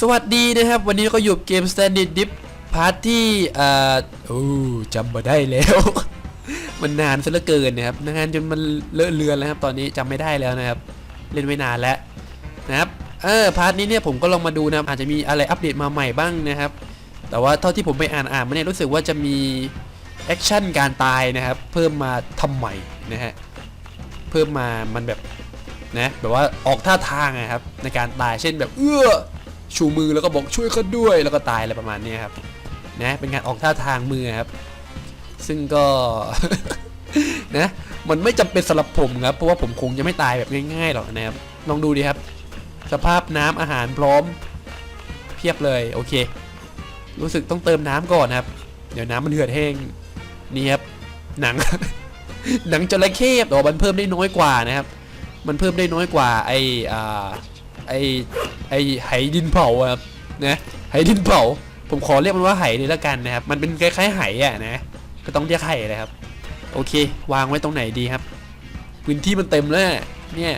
สวัสดีนะครับ วันนี้ก็อยู่เกม Standard Dip พาร์ทที่อ่าโอ้จำมาได้แล้ว มันนานซะเหลือเกินนะครับนานจนมันเลอะเลือนแล้วครับ ตอนนี้จำไม่ได้แล้วนะครับ เล่นไว้นานแล้วนะครับเออพาร์ทนี้เนี่ยผมก็ลองมาดูนะครับ อาจจะมีอะไรอัปเดตมาใหม่บ้างนะครับ แต่ว่าเท่าที่ผมไปอ่านอ่านมาเนี่ยรู้สึกว่าจะมีแอคชั่นการตายนะครับ เพิ่มมาทำใหม่นะฮะเพิ่มมามันแบบนะแบบว่าออกท่าทางนะครับในการตายเช่นแบบเอื้อ ชูมือแล้วก็บอกช่วยเขาด้วยแล้วก็ตายอะไรประมาณนี้ครับนะเป็นการออกท่าทางมือครับ ซึ่งก็นะมันไม่จำเป็นสำหรับผมครับ เพราะว่าผมคงจะไม่ตายแบบง่ายๆหรอกนะครับลองดูดีครับ สภาพน้ำอาหารพร้อม เพียบเลยโอเค รู้สึกต้องเติมน้ำก่อนนะครับ เดี๋ยวน้ำมันเหือดแห้งนี่ครับหนัง หนังจระเข้แต่ว่ามันเพิ่มได้น้อยกว่านะครับ มันเพิ่มได้น้อยกว่าไออ่า ไอไอไหดินเผาครับนะไหดินเผา ผมขอเรียกมันว่าไหเลยละกันนะครับ มันเป็นคล้ายๆไหอะนะก็ต้องเรียกไหเลยครับ โอเค วางไว้ตรงไหนดีครับ พื้นที่มันเต็มแล้วเนี่ย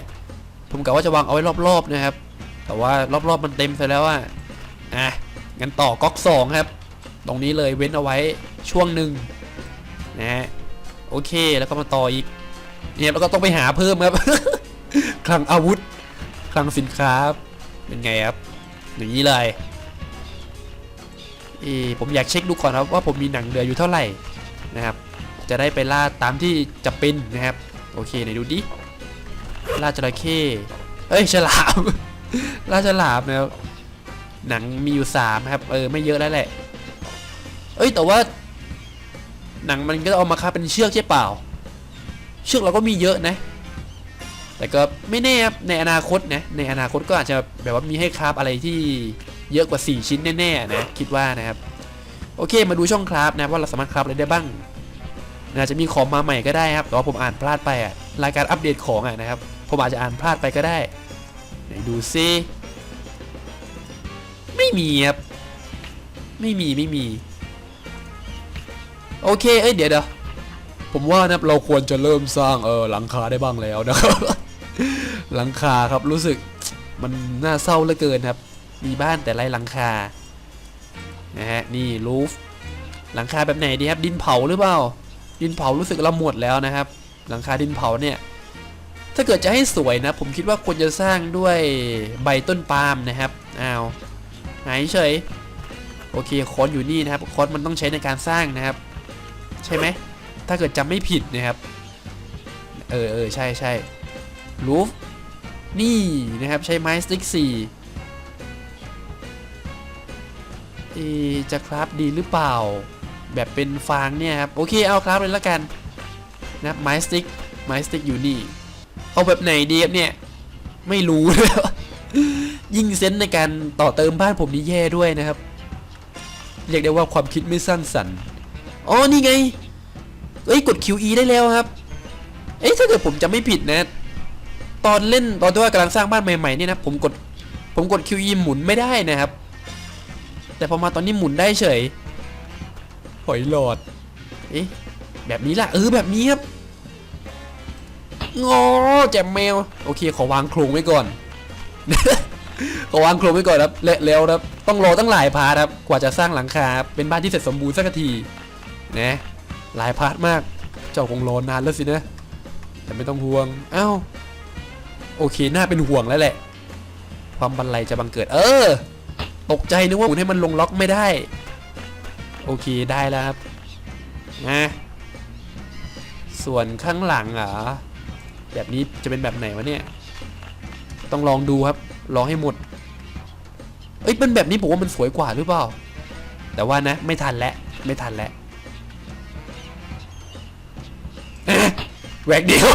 ผมกะว่าจะวางเอาไว้รอบๆนะครับ แต่ว่ารอบๆมันเต็มซะแล้วอะอะงั้นต่อก๊อกสองครับ ตรงนี้เลยเว้นเอาไว้ช่วงหนึ่งนะฮะโอเคแล้วก็มาต่ออีกเนี่ยแล้วก็ต้องไปหาเพิ่มครับ คลังอาวุธ คลังสินค้าเป็นไงครับอย่างนี้เลยเอผมอยากเช็คดูก่อนครับว่าผมมีหนังเหลืออยู่เท่าไหร่นะครับ จะได้ไปล่าตามที่จะเป็นนะครับ โอเคไหนดูดิล่าจระเข้เอ้ยฉลามล่าฉลามนะครับหนังมีอยู่สามครับ เออไม่เยอะแล้วแหละ เอ้ยแต่ว่า หนังมันก็เอามาค้าเป็นเชือกใช่เปล่า เชือกเราก็มีเยอะนะ แต่ก็ไม่แน่ครับในอนาคตนะในอนาคตก็อาจจะแบบว่ามีให้คราฟอะไรที่เยอะกว่า 4 ชิ้นแน่ๆนะคิดว่านะครับโอเคมาดูช่องคราฟนะว่าเราสามารถคราฟอะไรได้บ้างอาจจะมีของมาใหม่ก็ได้ครับแต่ว่าผมอ่านพลาดไปอะรายการอัปเดตของอะนะครับผมอาจจะอ่านพลาดไปก็ได้ไหนดูซิไม่มีครับไม่มีไม่มี โอเคเอ้ยเดี๋ยวเดี๋ยวผมว่านะเราควรจะเริ่มสร้างเออหลังคาได้บ้างแล้วนะครับ หลังคาครับรู้สึกมันน่าเศร้าเหลือเกินครับ มีบ้านแต่ไรหลังคา นะฮะ นี่รูฟ หลังคาแบบไหนดีครับ ดินเผาหรือเปล่า ดินเผารู้สึกเราหมดแล้วนะครับ หลังคาดินเผาเนี่ย ถ้าเกิดจะให้สวยนะ ผมคิดว่าควรจะสร้างด้วยใบต้นปาล์มนะครับ อ้าวหายเฉย โอเคคอนอยู่นี่นะครับคอนมันต้องใช้ในการสร้างนะครับ ใช่ไหม ถ้าเกิดจำไม่ผิดนะครับ เออเออใช่ใช่รูฟ นี่นะครับใช้ไม้สติ๊กสี่จะคราฟดีหรือเปล่า แบบเป็นฟางเนี่ยครับ โอเคเอาคราฟเลยละกันนะไม้สติ๊กไม้สติ๊กอยู่นี่ เอาแบบไหนดีครับเนี่ย ไม่รู้เลยยิ่งเซนในการต่อเติมบ้านผมนี่แย่ด้วยนะครับ เรียกได้ว่าความคิดไม่สร้างสรรค์อ๋อนี่ไงเอ้ยกด QE ได้แล้วครับ เอ้ยถ้าเกิดผมจะไม่ผิดนะ ตอนเล่นตอนที่ว่ากำลังสร้างบ้านใหม่ๆเนี่ยนะผมกดผมกด QE หมุนไม่ได้นะครับ แต่พอมาตอนนี้หมุนได้เฉยหอยหลอดเอ๊ะแบบนี้ล่ะเออแบบนี้ครับงอแจมแมวโอเคขอวางโครงไว้ก่อนขอวางโครงไว้ก่อนครับและแล้วครับต้องรอตั้งหลายพาร์ทครับกว่าจะสร้างหลังคาเป็นบ้านที่เสร็จสมบูรณ์สักทีนะหลายพาร์ทมาก เจ้าคงรอนานแล้วสินะแต่ไม่ต้องห่วงเอ้า โอเคน่าเป็นห่วงแล้วแหละ ความบันไลจะบังเกิด เออ ตกใจนึกว่าหมุนให้มันลงล็อกไม่ได้ โอเคได้แล้วครับนะส่วนข้างหลังอะแบบนี้จะเป็นแบบไหนวะเนี่ย ต้องลองดูครับ ลองให้หมด เอ้ยเป็นแบบนี้ผมว่ามันสวยกว่าหรือเปล่า แต่ว่านะ ไม่ทันแล้วไม่ทันแล้วแหวกเดียว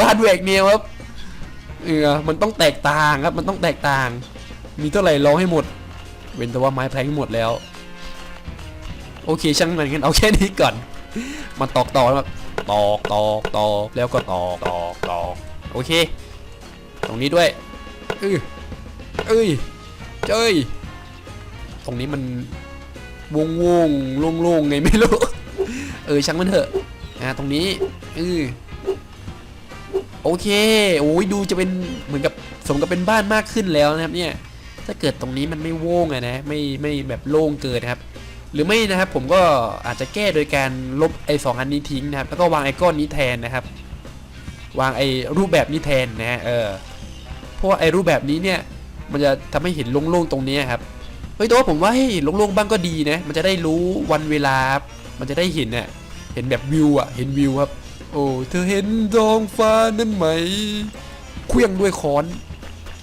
บ้านแหวกเดียวครับเออมันต้องแตกต่างครับ มันต้องแตกต่าง มีเท่าไหร่ร้องให้หมด เว้นแต่ว่าไม้แพลงหมดแล้ว โอเคช่างมันกันเอาแค่นี้ก่อนมาตอกต่อแล้วตอกตอกตอกแล้วก็ตอกตอกตอกโอเค ตรงนี้ด้วยเอ้ยเอ้ยเจ้ยตรงนี้มันวงวงลงโล่งๆไงไม่รู้ เออช่างมันเถอะอ่าตรงนี้เออ โอเคโอ้ยดูจะเป็นเหมือนกับสมกับเป็นบ้านมากขึ้นแล้วนะครับเนี่ยถ้าเกิดตรงนี้มันไม่โว่งอะนะไม่ไม่แบบโล่งเกินนะครับ หรือไม่นะครับผมก็อาจจะแก้โดยการลบไอ้สองอันนี้ทิ้งนะครับแล้วก็วางไอ้ก้อนนี้แทนนะครับ วางไอ้รูปแบบนี้แทนนะเออเพราะว่าไอ้รูปแบบนี้เนี่ยมันจะทำให้เห็นโล่งๆตรงนี้ครับเฮ้ยแต่ว่าผมว่าให้โล่งๆบ้างก็ดีนะมันจะได้รู้วันเวลาครับมันจะได้เห็นน่ะเห็นแบบวิวอะเห็นวิวครับ โอ้เธอเห็นท้องฟ้านั่นไหมเคลื่องด้วยค้อน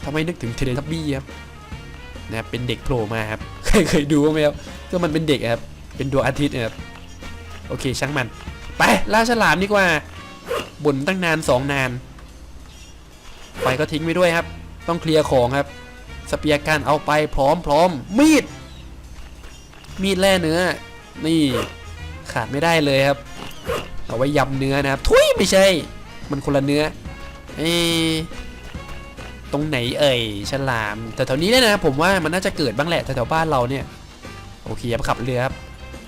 ทำให้นึกถึงเทเลทับบี้ครับนะครับเป็นเด็กโผล่มาครับใครเคยดูบ้างไหมครับก็มันเป็นเด็กครับเป็นดวงอาทิตย์ครับโอเคช่างมัน ไปล่าฉลามดีกว่าบ่นตั้งนานสองนานไฟก็ทิ้งไปด้วยครับ ต้องเคลียร์ของครับ สเปียร์การเอาไปพร้อมพร้อมมีด มีดแล่เนื้อ นี่ขาดไม่ได้เลยครับ เอาไว้ยำเนื้อนะครับทุยไม่ใช่ มันคนละเนื้อเอตรงไหนเอ่ยฉลามแต่แถวนี้เนี่ยนะผมว่ามันน่าจะเกิดบ้างแหละแถวๆบ้านเราเนี่ยโอเคครับขับเรือครับ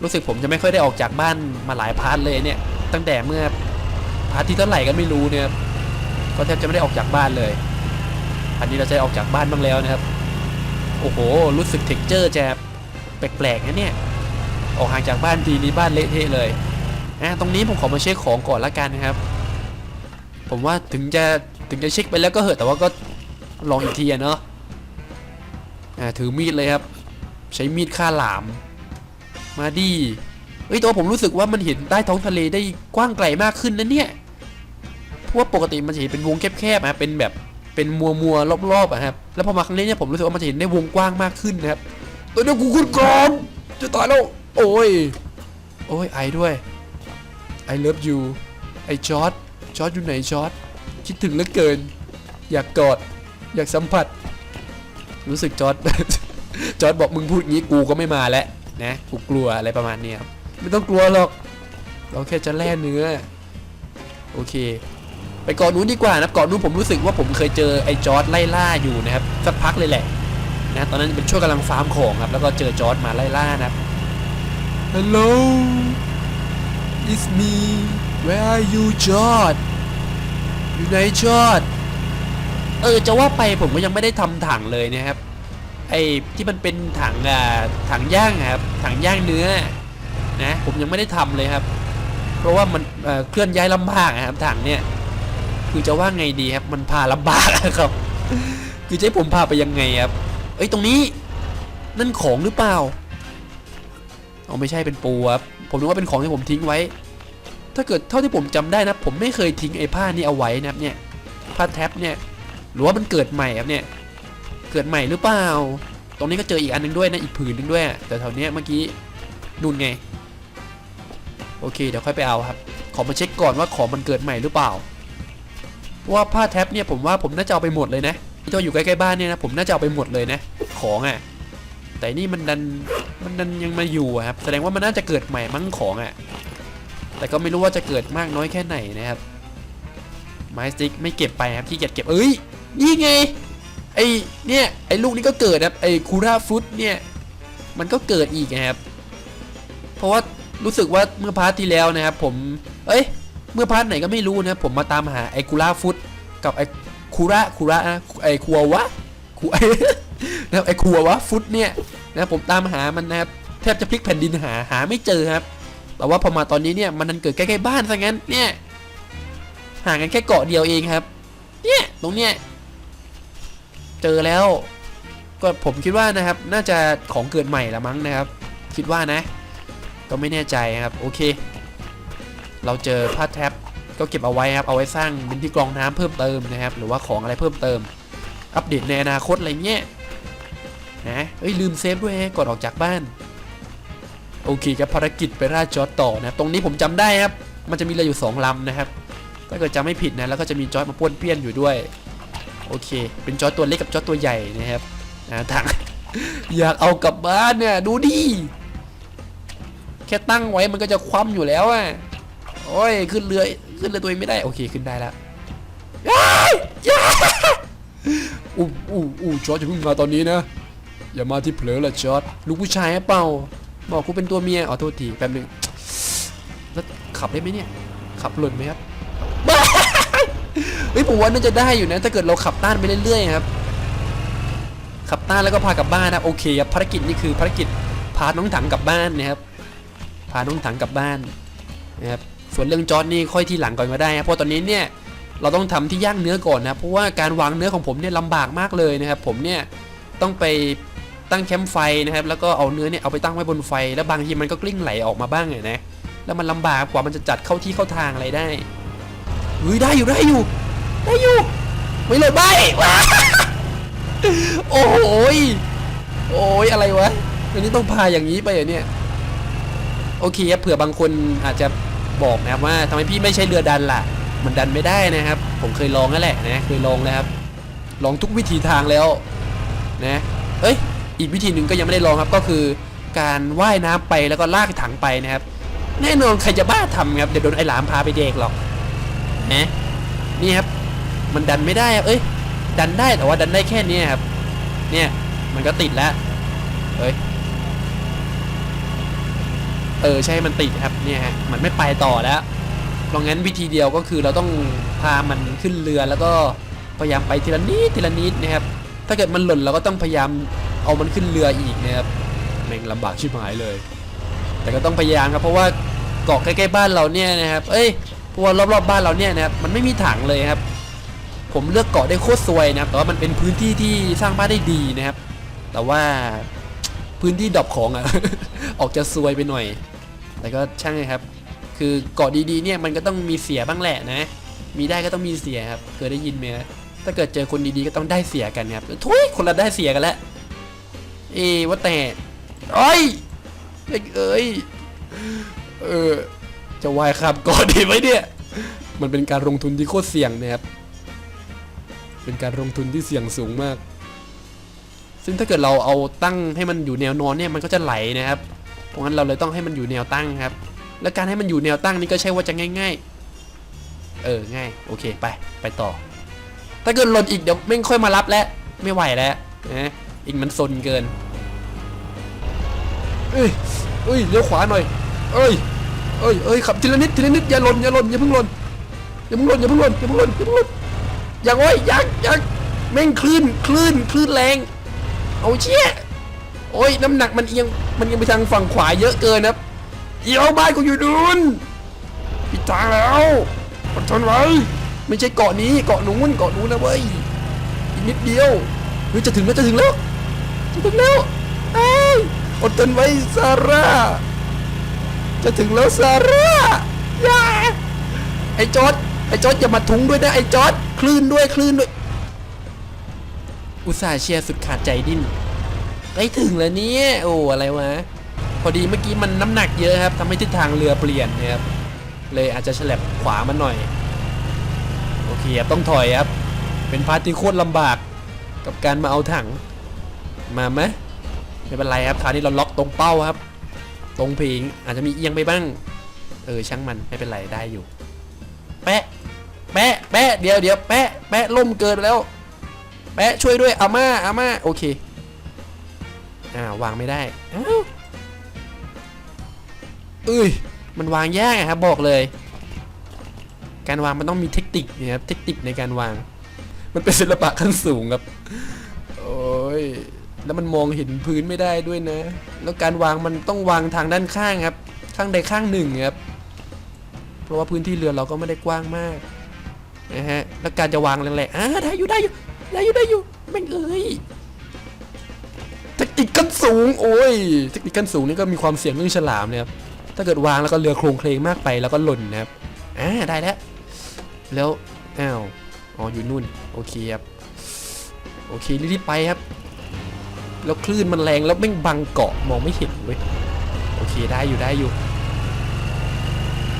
รู้สึกผมจะไม่ค่อยได้ออกจากบ้านมาหลายพาร์ทเลยเนี่ย ตั้งแต่เมื่อพาร์ทที่เท่าไหร่ก็ไม่รู้เนี่ยครับก็แทบจะไม่ได้ออกจากบ้านเลย อันนี้เราจะออกจากบ้านบ้างแล้วนะครับ โอ้โห รู้สึกเท็กเจอร์จะแปลกๆนะเนี่ย ออกห่างจากบ้านทีนี้บ้านเละเทะเลย อะตรงนี้ผมขอมาเช็คของก่อนละกันนะครับ ผมว่าถึงจะถึงจะเช็คไปแล้วก็เหอะแต่ว่าก็ลองอีกทีอะเนาะอ่าถือมีดเลยครับ ใช้มีดฆ่าหลาม มาดีเฮ้ยตัวผมรู้สึกว่ามันเห็นใต้ท้องทะเลได้กว้างไกลมากขึ้นนะเนี่ยเพราะว่าปกติมันจะเห็นเป็นวงแคบๆนะเป็นแบบเป็นมัวมัวๆรอบๆอะครับ แล้วพอมาครั้งนี้เนี่ยผมรู้สึกว่ามันจะเห็นได้วงกว้างมากขึ้นนะครับตัวเดียวกูขึ้นก่อนจะตายแล้ว โอ้ย โอ้ยไอด้วย I love you ไอจอร์ดจอร์ดอยู่ไหนจอร์ดคิดถึงเหลือเกิน อยากกอด อยากสัมผัส รู้สึกจอร์ดจอร์ดบอกมึงพูดงี้กูก็ไม่มาแล้วนะกูกลัวอะไรประมาณนี้ครับไม่ต้องกลัวหรอก เราแค่จะแล่เนื้อ โอเค ไปเกาะนู้นดีกว่านะเกาะนู้นผมรู้สึกว่าผมเคยเจอไอ้จอร์ดไล่ล่าอยู่นะครับสักพักเลยแหละนะตอนนั้นเป็นช่วงกำลังฟาร์มของครับ แล้วก็เจอจอร์ดมาไล่ล่านะครับ Hello it's me where are you จอร์ดอยู่ไหนจอร์ดเออจะว่าไปผมก็ยังไม่ได้ทำถังเลยนะครับ ไอ้ที่มันเป็นถังอ่าถังย่างครับ ถังย่างเนื้อนะผมยังไม่ได้ทำเลยครับ เพราะว่ามันเเคลื่อนย้ายลำบากครับถังเนี่ยคือจะว่าไงดีครับมันพาลำบากครับ คือจะให้ผมพาไปยังไงครับเอ้ยตรงนี้นั่นของหรือเปล่าเอาไม่ใช่เป็นปูครับ ผมนึกว่าเป็นของที่ผมทิ้งไว้ ถ้าเกิดเท่าที่ผมจำได้นะ ผมไม่เคยทิ้งไอ้ผ้านี้เอาไว้นะครับเนี่ยผ้าแท็บเนี่ยหรือว่ามันเกิดใหม่ครับเนี่ยเกิดใหม่หรือเปล่า ตรงนี้ก็เจออีกอันหนึงด้วยนะอีกผืนหนึงด้วย แต่แถวเนี้ยเมื่อกี้นู่นไง โอเค เดี๋ยวค่อยไปเอาครับ ขอมาเช็คก่อนว่าของมันเกิดใหม่หรือเปล่าว่าผ้าแท็บเนี่ยผมว่าผมน่าจะเอาไปหมดเลยนะที่ตัวอยู่ใกล้ๆบ้านเนี่ยนะผมน่าจะเอาไปหมดเลยนะ ของอะ แต่นี่มันดันมันดันยังมาอยู่ครับ แสดงว่ามันน่าจะเกิดใหม่มั้งของอะ แต่ก็ไม่รู้ว่าจะเกิดมากน้อยแค่ไหนนะครับ ไม้สติ๊กไม่เก็บไปครับขี้เกียจเก็บเอ้ย นี่ไง ไอเนี่ยไอลูกนี้ก็เกิดครับไอคูราฟุตเนี่ย มันก็เกิดอีกนะครับ เพราะว่ารู้สึกว่าเมื่อพาร์ทที่แล้วนะครับผม เอ้ย เมื่อพาร์ทไหนก็ไม่รู้นะผมมาตามหาไอคูราฟุตกับไอคูระคูระนะไอคัววะคู นะครับไอ้ครัววะฟุตเนี่ยนะผมตามหามันนะครับแทบจะพลิกแผ่นดินหาหาไม่เจอครับ แต่ว่าพอมาตอนนี้เนี่ยมันนันเกิดใกล้ๆบ้านซะงั้นเนี่ยห่างกันแค่เกาะเดียวเองครับ เนี่ยตรงเนี้ยเจอแล้ว ก็ผมคิดว่านะครับ น่าจะของเกิดใหม่ละมั้งนะครับ คิดว่านะ ก็ไม่แน่ใจครับโอเค เราเจอผ้าแท็บก็เก็บเอาไว้ครับเอาไว้สร้างเป็นที่กรองน้ำเพิ่มเติมนะครับ หรือว่าของอะไรเพิ่มเติม อัปเดตในอนาคตอะไรเงี้ย นะเอ้ยลืมเซฟด้วยก่อนออกจากบ้าน โอเคครับภารกิจไปราจอร์ดต่อนะครับตรงนี้ผมจำได้ครับ มันจะมีเรืออยู่สองลำนะครับ ถ้าเกิดจำไม่ผิดนะแล้วก็จะมีจอร์ดมาป้วนเปี้ยนอยู่ด้วย โอเค เป็นจอร์ดตัวเล็กกับจอร์ดตัวใหญ่นะครับนะถังอยากเอากลับบ้านเนี่ยดูดิแค่ตั้งไว้มันก็จะคว่ำอยู่แล้วอะโอ้ยขึ้นเรือขึ้นเรือตัวเองไม่ได้โอเคขึ้นได้แล้วย้าย่ายอู้อู้อู้จอร์จจะเพิ่งมาตอนนี้นะ อย่ามาที่เผลอละจอร์จลูกผู้ชายหรือเปล่า บอกกูเป็นตัวเมียอ๋อโทษทีแป๊บนึงแล้วขับได้ไหมเนี่ย ขับหล่นไหมครับเฮ้ยผมว่าน่าจะได้อยู่นะ ถ้าเกิดเราขับต้านไปเรื่อยๆครับ ขับต้านแล้วก็พากลับบ้านนะโอเคครับภารกิจนี่คือภารกิจพาน้องถังกลับบ้านนะครับ พาน้องถังกลับบ้านนะครับส่วนเรื่องจอร์ดนี่ค่อยที่หลังก่อนก็ได้นะเพราะตอนนี้เนี่ยเราต้องทำที่ย่างเนื้อก่อนนะเพราะว่าการวางเนื้อของผมเนี่ยลำบากมากเลยนะครับผมเนี่ยต้องไป ตั้งแคมป์ไฟนะครับแล้วก็เอาเนื้อเนี่ยเอาไปตั้งไว้บนไฟ แล้วบางทีมันก็กลิ้งไหลออกมาบ้างเนี่ยนะแล้วมันลำบากกว่ามันจะจัดเข้าที่เข้าทางอะไรได้เฮ้ยได้อยู่ได้อยู่ ได้อยู่ไม่เลยใบว้าโอ้โหยโอ้ยอะไรวะอันนี้ต้องพาอย่างนี้ไปเหรอเนี่ยโอเคครับเผื่อบางคนอาจจะบอกนะครับว่าทำไมพี่ไม่ใช่เรือดันล่ะ มันดันไม่ได้นะครับ ผมเคยลองนั่นแหละนะเคยลองแล้วครับลองทุกวิธีทางแล้วนะเอ้ย อีกวิธีหนึ่งก็ยังไม่ได้ลองครับก็คือการว่ายน้ำไปแล้วก็ลากถังไปนะครับ แน่นอนใครจะบ้าทำครับเดี๋ยวโดนไอ้หลามพาไปเด็กหรอกนะนี่ครับมันดันไม่ได้เอ้ยดันได้แต่ว่าดันได้แค่นี้ครับ เนี่ยมันก็ติดแล้วเฮ้ยเออใช่มันติดครับเนี่ยฮะมันไม่ไปต่อแล้วเพราะงั้นวิธีเดียวก็คือเราต้องพามันขึ้นเรือแล้วก็พยายามไปทีละนิดทีละนิดนะครับ ถ้าเกิดมันหล่นเราก็ต้องพยายาม เอามันขึ้นเรืออีกนะครับแม่งลำบากชิบหายเลย แต่ก็ต้องพยายามครับเพราะว่าเกาะใกล้ๆบ้านเราเนี่ยนะครับเอ้ยพว่ารอบๆบ้านเราเนี่ยนะครับมันไม่มีถังเลยครับ ผมเลือกเกาะได้โคตรซวยนะครับแต่ว่ามันเป็นพื้นที่ที่สร้างบ้านได้ดีนะครับ แต่ว่าพื้นที่ดรอปของอะ ออกจะซวยไปหน่อย แต่ก็ช่างนะครับ คือเกาะดีๆเนี่ยมันก็ต้องมีเสียบ้างแหละนะ มีได้ก็ต้องมีเสียครับเคยได้ยินไหมถ้าเกิดเจอคนดีๆก็ต้องได้เสียกันครับทุยคนละได้เสียกันแล้ว เอ๊ว่าแต่เอ้ยเอ้ยเอ้ยเออจะวายข้ามเกาะดีไหมเนี่ย มันเป็นการลงทุนที่โคตรเสี่ยงนะครับ เป็นการลงทุนที่เสี่ยงสูงมาก ซึ่งถ้าเกิดเราเอาตั้งให้มันอยู่แนวนอนเนี่ยมันก็จะไหลนะครับ เพราะงั้นเราเลยต้องให้มันอยู่แนวตั้งครับ และการให้มันอยู่แนวตั้งนี่ก็ใช่ว่าจะง่าย ๆ เออง่าย โอเคไปไปต่อ ถ้าเกิดหล่นอีกเดี๋ยวไม่ค่อยมารับแล้วไม่ไหวแล้วนะอีกมันซนเกิน เอ้ยเอ้ยเลี้ยวขวาหน่อย เอ้ยเอ้ยเอ้ยขับทีละนิดทีละนิดอย่าหล่นอย่าหล่นอย่าเพิ่งหล่นอย่าเพิ่งหล่นอย่าเพิ่งหล่นอย่าเพิ่งหล่นอย่าเพิ่งหล่นอย่างโอ้ยยักยักแม่งคลื่นคลื่นคลื่นแรง เอาเชี่ยโอ้ยน้ำหนักมันเอียงมันเอียงไปทางฝั่งขวาเยอะเกินนะครับเอียวบ้านกูอยู่ดูนปิดทางแล้วอดทนไว้ไม่ใช่เกาะนี้เกาะนู้นเกาะนู้นนะเว้ยอีกนิดเดียวเฮ้ยจะถึงแล้วจะถึงแล้วจะถึงแล้วเอ้ย อดทนไว้ซาร่า จะถึงแล้วซาร่าย่าไอ้จอดไอ้จอดอย่ามาทุงด้วยนะไอ้จอดคลื่นด้วยคลื่นด้วย อุตส่าห์เชียร์สุดขาดใจดิ้นใกล้ถึงแล้วเนี่ยโอ้อะไรวะ พอดีเมื่อกี้มันน้ำหนักเยอะครับทำให้ทิศทางเรือเปลี่ยนนะครับ เลยอาจจะฉลับขวามันหน่อย โอเคครับต้องถอยครับ เป็นพาร์ทที่โคตรลำบากกับการมาเอาถัง มาไหม ไม่เป็นไรครับคราวนี้เราล็อกตรงเป้าครับ ตรงพิงอาจจะมีเอียงไปบ้าง เออช่างมันไม่เป็นไรได้อยู่ แปะแปะแปะเดี๋ยวเดี๋ยวแปะแปะล่มเกินแล้ว แปะช่วยด้วยอาม่าอาม่าโอเคอ่าวางไม่ได้อ้าวเอ้ยมันวางยากอะครับบอกเลย การวางมันต้องมีเทคนิคนะครับเทคนิคในการวาง มันเป็นศิลปะขั้นสูงครับ โอ้ย แล้วมันมองเห็นพื้นไม่ได้ด้วยนะ แล้วการวางมันต้องวางทางด้านข้างครับ ข้างใดข้างหนึ่งครับ เพราะว่าพื้นที่เรือเราก็ไม่ได้กว้างมากนะฮะ แล้วการจะวางแรงๆอ่าได้อยู่ได้อยู่ได้อยู่ได้อยู่แม่เอ้ยเทคนิคขั้นสูง โอ้ย เทคนิคขั้นสูงนี่ก็มีความเสี่ยงเรื่องฉลามนะครับ ถ้าเกิดวางแล้วก็เรือโครงเคลงมากไปแล้วก็หล่นนะครับ อ่าได้แล้ว แล้ว อ้าว อ๋ออยู่นู่น โอเคครับ โอเครีบไปครับ แล้วคลื่นมันแรงแล้วแม่งบังเกาะมองไม่เห็นเว้ยโอเคได้อยู่ได้อยู่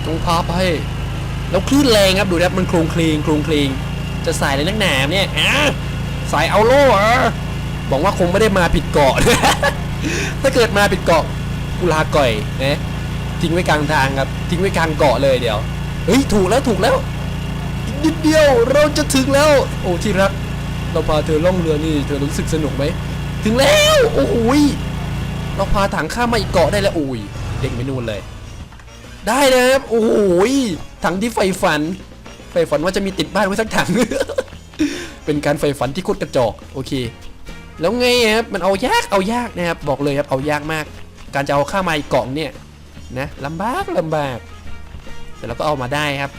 ต้องพาไปแล้วคลื่นแรงครับดูนะครับมันโครงเคลงโครงเคลงจะสายเลยนักหนาเนี่ยอะสายเอาโล่เหรอะบอกว่าคงไม่ได้มาผิดเกาะถ้าเกิดมาผิดเกาะกุลาก่อยนะทิ้งไว้กลางทางครับ ทิ้งไว้กลางเกาะเลยเดี๋ยวเฮ้ยถูกแล้วถูกแล้วอีกนิดเดียวเราจะถึงแล้ว โอ้ที่รัก เราพาเธอล่องเรือนี่เธอรู้สึกสนุกไหม ถึงแล้ว โอ้โหยเราพาถังข้ามมาอีกเกาะได้แล้วอุ้ยเด้งไปนู่นเลย ได้เลยครับโอ้โหยถังที่ใฝ่ฝันใฝ่ฝันว่าจะมีติดบ้านไว้สักถัง เป็นการใฝ่ฝันที่โคตรกระจอกโอเค แล้วไงครับมันเอายากเอายากนะครับบอกเลยครับเอายากมาก การจะเอาข้ามาอีกกล่องเนี่ยนะลำบากลำบากแต่เราก็เอามาได้ครับ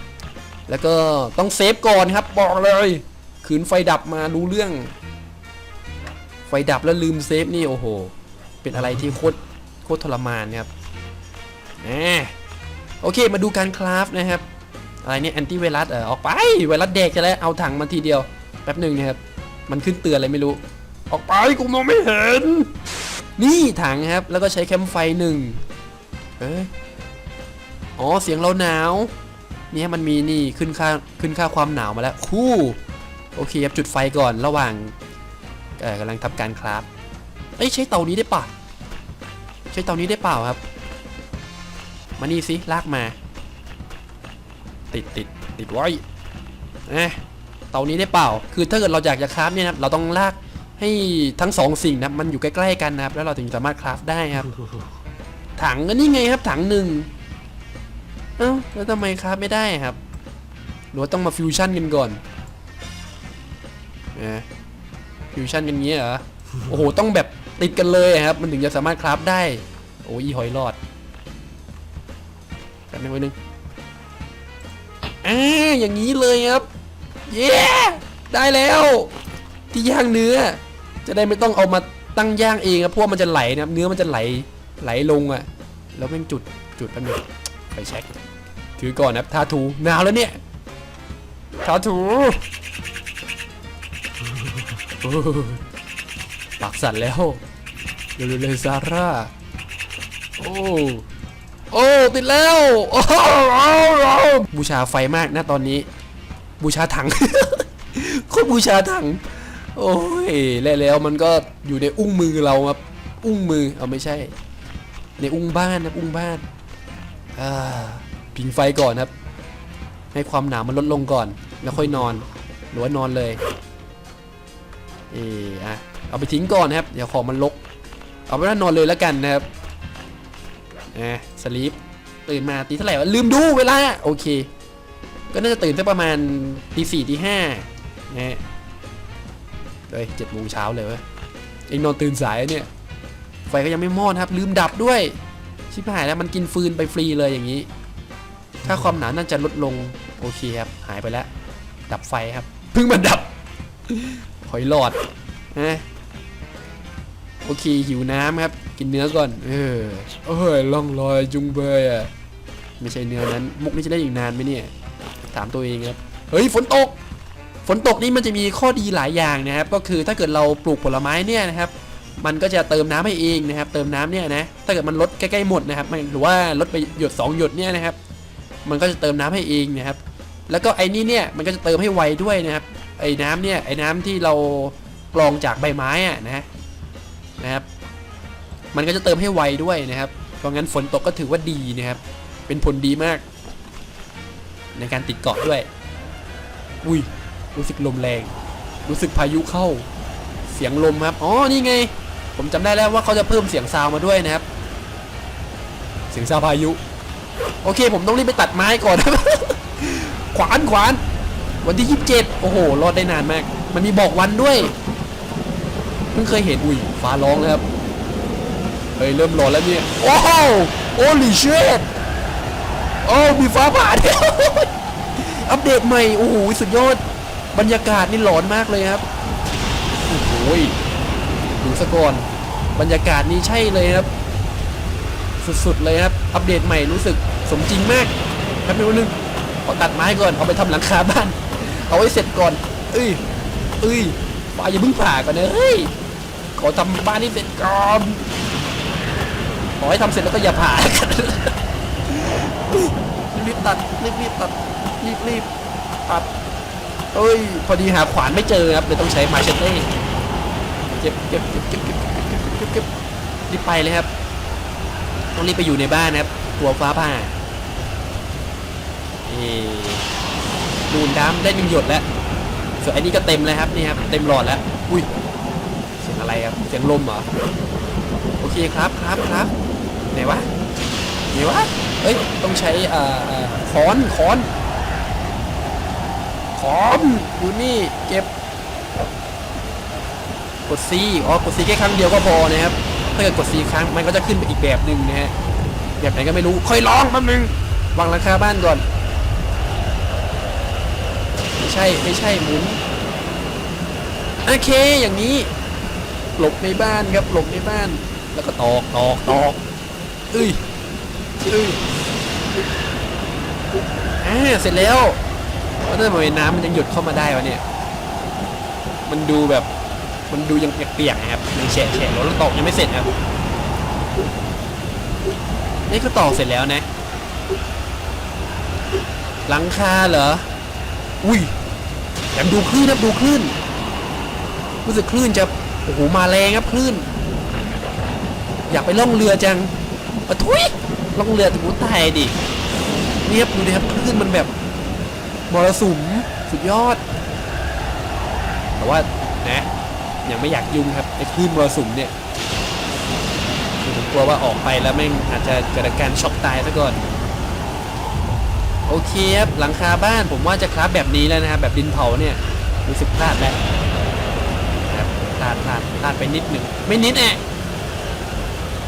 แล้วก็ต้องเซฟก่อนครับบอกเลยขืนไฟดับมารู้เรื่อง ฟดับแล้วลืมเซฟนี่โอ้โห เป็นอะไรที่โคตรโคตรทรมานครับแหมโอเคมาดูการคราฟนะครับ อะไรเนี่ยแอนตี้ไวรัสเออออกไป ไวรัสเด็กจะแล้วเอาถังมาทีเดียว แป๊บหนึ่งนะครับ มันขึ้นเตือนอะไรไม่รู้ ออกไปกูมองไม่เห็น นี่ถังครับ แล้วก็ใช้แคมไฟหนึ่งเอ้ยอ๋อเสียงเราหนาว เนี่ยมันมีนี่ขึ้นค่าขึ้นค่าความหนาวมาแล้วคู่โอเคครับจุดไฟก่อนระหว่าง กำลังทำการคราฟเอ้ยใช้เตานี้ได้ปะใช้เตานี้ได้เปล่าครับ มานี่สิลากมา ติดติดติดไว้เอ๊ะเตานี้ได้เปล่า คือถ้าเกิดเราอยากจะคราฟเนี่ยนะครับเราต้องลากให้ทั้งสองสิ่งนะครับมันอยู่ใกล้ๆกันนะครับ แล้วเราถึงสามารถคราฟได้ครับ ถังก็นี่ไงครับ ถังหนึ่งเอ้าแล้วทำไมคราฟไม่ได้ครับหรือว่าต้องมาฟิวชั่นกันก่อนเอะ ฟิวชั่นกันเงี้ยเหรอ โอ้โห ต้องแบบติดกันเลยครับ มันถึงจะสามารถคราฟได้ โอ้ยหอยรอดแป๊บนึงไว้นึงอ่าอย่างนี้เลยครับ เย้ได้แล้ว ที่ย่างเนื้อ จะได้ไม่ต้องเอามาตั้งย่างเองครับเพราะว่ามันจะไหลนะครับ เนื้อมันจะไหล ไหลลงอะ่ะ แล้วแม่งจุด จุดแป๊บนึงไปเช็ค ถือก่อนนะครับทาถูหนาวแล้วเนี่ยทาถู ปากสั่นแล้วเร็วๆเลยซาร่า โอ้ โอ้ ติดแล้ว โอ้บูชาไฟมากนะตอนนี้ บูชาถังโคตรบูชาถัง โอ้ย แล้วแล้วมันก็อยู่ในอุ้งมือเราครับ อุ้งมือ เอาไม่ใช่ ในอุ้งบ้านนะอุ้งบ้านอ่าผิงไฟก่อนครับ ให้ความหนาวมันลดลงก่อน แล้วค่อยนอน หรือว่านอนเลย เอออะเอาไปทิ้งก่อนนะครับ เดี๋ยวของมันลก เอาไปนอนเลยแล้วกันนะครับอะสลีปตื่นมาตีเท่าไหร่วะลืมดูเวลา โอเค ก็น่าจะตื่นสักประมาณตีสี่ตีห้านะฮะเฮ้ยเจ็ดโมงเช้าเลยวะเองนอนตื่นสายเนี่ย ไฟก็ยังไม่มอดครับ ลืมดับด้วย ชิบหายแล้วมันกินฟืนไปฟรีเลยอย่างนี้ ถ้าความหนาน่าจะลดลง โอเคครับ หายไปแล้ว ดับไฟครับ เพิ่งมันดับ อยหลอดนะโอเคหิวน้ำครับ กินเนื้อก่อน เออเอ้ยล่องลอยจุงเบยอะไม่ใช่เนื้อนั้น มุกนี้จะได้อีกนานไหมเนี่ย ถามตัวเองครับ เฮ้ยฝนตก ฝนตกนี่มันจะมีข้อดีหลายอย่างนะครับ ก็คือถ้าเกิดเราปลูกผลไม้เนี่ยนะครับ มันก็จะเติมน้ำให้เองนะครับ เติมน้ำเนี่ยนะ ถ้าเกิดมันลดใกล้ๆหมดนะครับ หรือว่าลดไปหยดสองหยดเนี่ยนะครับ มันก็จะเติมน้ำให้เองนะครับ แล้วก็ไอ้นี่เนี่ยมันก็จะเติมให้ไวด้วยนะครับ ไอ้น้ำเนี่ยไอ้น้ำที่เรากรองจากใบไม้อะนะนะครับ มันก็จะเติมให้ไวด้วยนะครับ เพราะงั้นฝนตกก็ถือว่าดีนะครับ เป็นผลดีมาก ในการติดเกาะด้วย อุ้ยรู้สึกลมแรง รู้สึกพายุเข้า เสียงลมครับอ๋อนี่ไง ผมจำได้แล้วว่าเขาจะเพิ่มเสียงซาวมาด้วยนะครับ เสียงซาวพายุ โอเค ผมต้องรีบไปตัดไม้ก่อน ขวานขวาน วันที่ 27 โอ้โห รอดได้นานมาก มันมีบอกวันด้วย เพิ่งเคยเห็น อุ้ย ฟ้าร้องนะครับ เฮ้ย เริ่มร้อนแล้วเนี่ย โอ้โหโอ้ลิเชตโอ้มีฟ้าผ่าด้วยอัปเดตใหม่ โอ้โห สุดยอด บรรยากาศนี่หลอนมากเลยครับ โอ้โหดูสะก่อน บรรยากาศนี่ใช่เลยครับ สุดๆเลยครับ อัปเดตใหม่รู้สึกสมจริงมากแป๊บนึงขอตัดไม้ก่อนเอาไปทำหลังคาบ้าน เอาไว้เสร็จก่อน เอ้ย เอ้ยฟ้าอย่าเพิ่งผ่าก่อนนะเฮ้ย ขอทำบ้านนี้เสร็จก่อน ขอให้ทำเสร็จแล้วก็อย่าผ่ากันรีบตัดรีบๆตัดรีบๆตัดเอ้ย พอดีหาขวานไม่เจอครับเลยต้องใช้มาเชเต้เก็บเก็บเก็บเก็บเก็บเก็บเก็บเก็บรีบไปเลยครับ ต้องรีบไปอยู่ในบ้านนะครับกลัวฟ้าผ่าเอ ดูนน้ำได้หนึ่งหยดแล้ว ส่วนอันนี้ก็เต็มแล้วครับนี่ครับเต็มหลอดแล้ว อุ้ยเสียงอะไรครับเสียงลมเหรอโอเคครับครับครับไหนวะไหนวะเฮ้ยต้องใช้อ่ออ่อค้อนค้อนค้อนอยู่นี่เก็บกด C อ๋อกด C แค่ครั้งเดียวก็พอนะครับถ้าเกิดกด C ครั้งมันก็จะขึ้นไปอีกแบบหนึ่งนะฮะแบบไหนก็ไม่รู้ค่อยลองแป๊บนึงวางราคาบ้านก่อน ไม่ใช่ไม่ใช่หมุนโอเคอย่างนี้ หลบในบ้านครับหลบในบ้าน แล้วก็ตอกตอกตอกเอ้ยเอ้ยอ่าเสร็จแล้วแล้วทำไมน้ำมันยังหยดเข้ามาได้วะเนี่ย มันดูแบบมันดูยังเปียกๆนะครับยังแฉะแฉะแล้วตอกยังไม่เสร็จครับนี่ก็ตอกเสร็จแล้วนะหลังคาเหรอ อุ้ยแถมดูคลื่นนะดูคลื่น รู้สึกคลื่นจะโอ้โหมาแรงครับคลื่น อยากไปล่องเรือจังปะทุยล่องเรือถึงมุตายดิเนี่ยครับดูดิครับคลื่นมันแบบมรสุมสุดยอด แต่ว่านะยังไม่อยากยุ่งครับไอ้คลื่นมรสุมเนี่ยผมกลัวว่าออกไปแล้วแม่งอาจจะเกิดอาการช็อกตายซะก่อน โอเคครับหลังคาบ้านผมว่าจะคราฟแบบนี้แล้วนะครับ แบบดินเผาเนี่ยรู้สึกพลาดแล้วครับพลาดพลาดพลาดไปนิดหนึ่งไม่นิดแอะ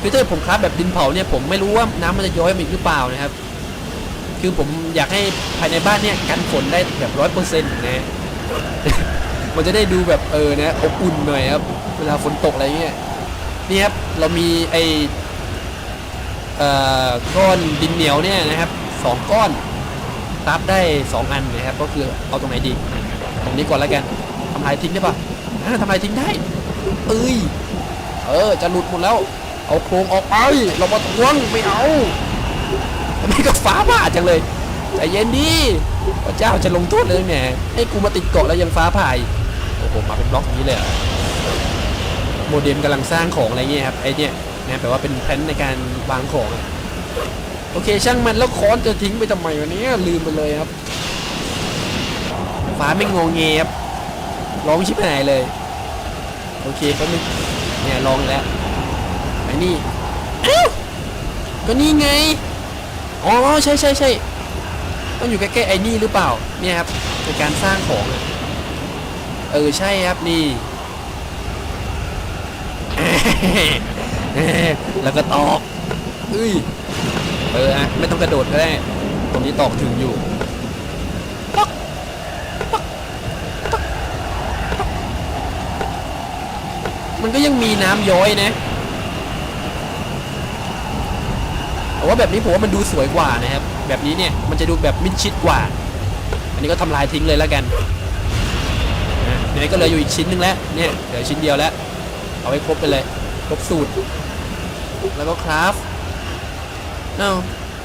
คือถ้าผมคราฟแบบดินเผาเนี่ยผมไม่รู้ว่าน้ำมันจะย้อยมาอีกหรือเปล่านะครับ คือผมอยากให้ภายในบ้านเนี่ยกันฝนได้แบบร้อยเปอร์เซ็นต์นะมันจะได้ดูแบบเออนะอบอุ่นหน่อยครับเวลาฝนตกอะไรเงี้ยนี่ครับเรามีไอออก้อนดินเหนียวเนี่ยนะครับสองก้อน รับได้สองอันนะครับ ก็คือเอาตรงไหนดี ตรงนี้ก่อนแล้วกันทำลายทิ้งได้ปะอ่าทำลายทิ้งได้เอ้ย เออ จะหลุดหมดแล้ว เอาโครงออกไป เรามาทวงไม่เอาทำไมก็ฟ้าผ่าจังเลยใจเย็นดีพระเจ้าจะลงโทษเลยเนี่ยให้กูมาติดเกาะแล้วยังฟ้าผ่าโอ้โห มาเป็นบล็อกอย่างนี้เลยโมเด็มกำลังสร้างของอะไรเงี้ยครับ ไอเนี่ยนะแปลว่าเป็นแผนในการวางของ โอเคช่างมันแล้วค้อนจะทิ้งไปทำไมวะเนี่ยลืมไปเลยครับ ฟ้าไม่งงเงียบร้องชิบหายเลย โอเคแป๊บนึงเนี่ยลองแล้วไอ้นี่ก็นี่ไงอ๋อใช่ใช่ใช่ต้องอยู่ใกล้ๆไอ้นี่หรือเปล่าเนี่ยครับในการสร้างของเออใช่ครับนี่แล้วก็ตอกเอ้ย เอออะไม่ต้องกระโดดก็ได้ ตรงนี้ตอกถึงอยู่มันก็ยังมีน้ำย้อยนะแต่ว่าแบบนี้ผมว่ามันดูสวยกว่านะครับ แบบนี้เนี่ยมันจะดูแบบมิดชิดกว่า อันนี้ก็ทำลายทิ้งเลยแล้วกันนะไหนก็เหลืออยู่อีกชิ้นหนึงแล้ว เนี่ยเหลือชิ้นเดียวแล้ว เอาไว้ครบไปเลย ครบสูตร แล้วก็คราฟ เอ้า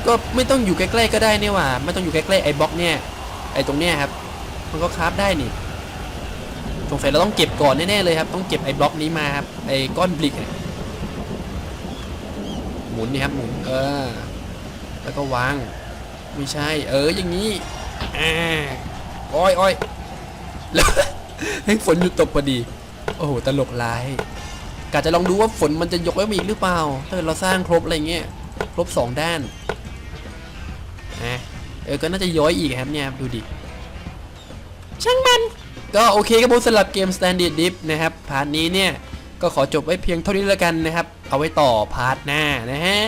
ก็ไม่ต้องอยู่ใกล้ๆก็ได้นี่หว่า ไม่ต้องอยู่ใกล้ๆไอ้บล็อกเนี่ย ไอ้ตรงเนี้ยครับ มันก็คราฟได้นี่สงสัยเราต้องเก็บก่อนแน่ๆเลยครับ ต้องเก็บไอ้บล็อกนี้มาครับ ไอ้ก้อนบลิกหมุนนี่ครับหมุน เออ แล้วก็วาง ไม่ใช่ เออ อย่างนี้อ้อยอ้อยแล้วให้ฝนหยุดตกพอดี โอ้โห ตลกร้ายกะจะลองดูว่าฝนมันจะยกไว้มาอีกหรือเปล่า ถ้าเราสร้างครบอะไรเงี้ย ครบสองด้านนะเออก็น่าจะย้อยอีกครับเนี่ยดูดิ ช่างมัน ก็โอเคครับผมสำหรับเกม Standard Dip นะครับพาร์ทนี้เนี่ย ก็ขอจบไว้เพียงเท่านี้แล้วกันนะครับ เอาไว้ต่อพาร์ทหน้านะฮะ